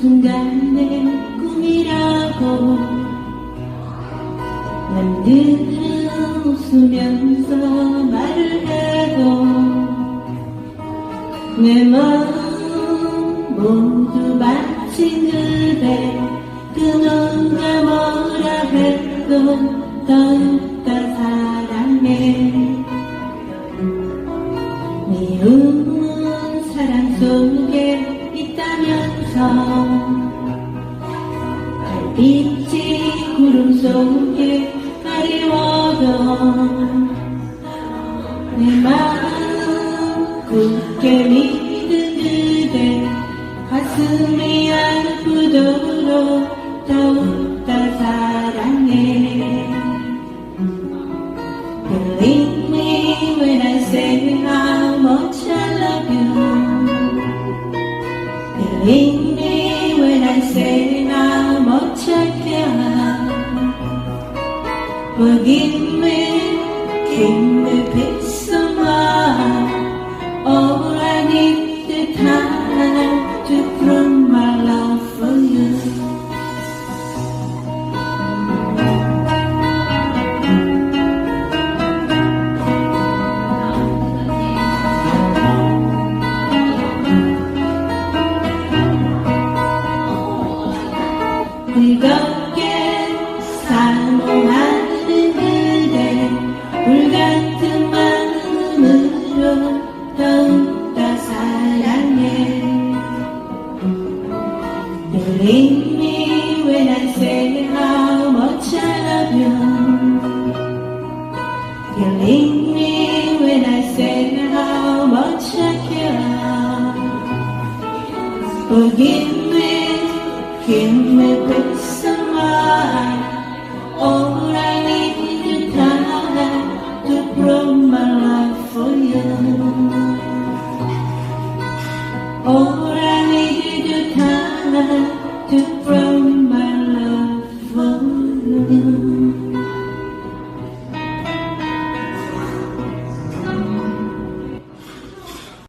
순간의 꿈이라고 남들은 웃으면서 말을 해도 내 마음 모두 바친 그대 그 누가 뭐라 해도 더욱더 사랑해. 미운 사랑 속에 있다면 서 달빛이 구름 속에 가리워도 내 마음 굳게 믿은 그대 가슴이 아프도록 say how much care Forgive me, give me peace of mind 뜨겁게 사모하는 그대 불같은 마음으로 더욱더 사랑해 Believe me when I say how much I love you Believe me when I say how much I care Forgive me, All I need is time to prove my for you. All I need is time to prove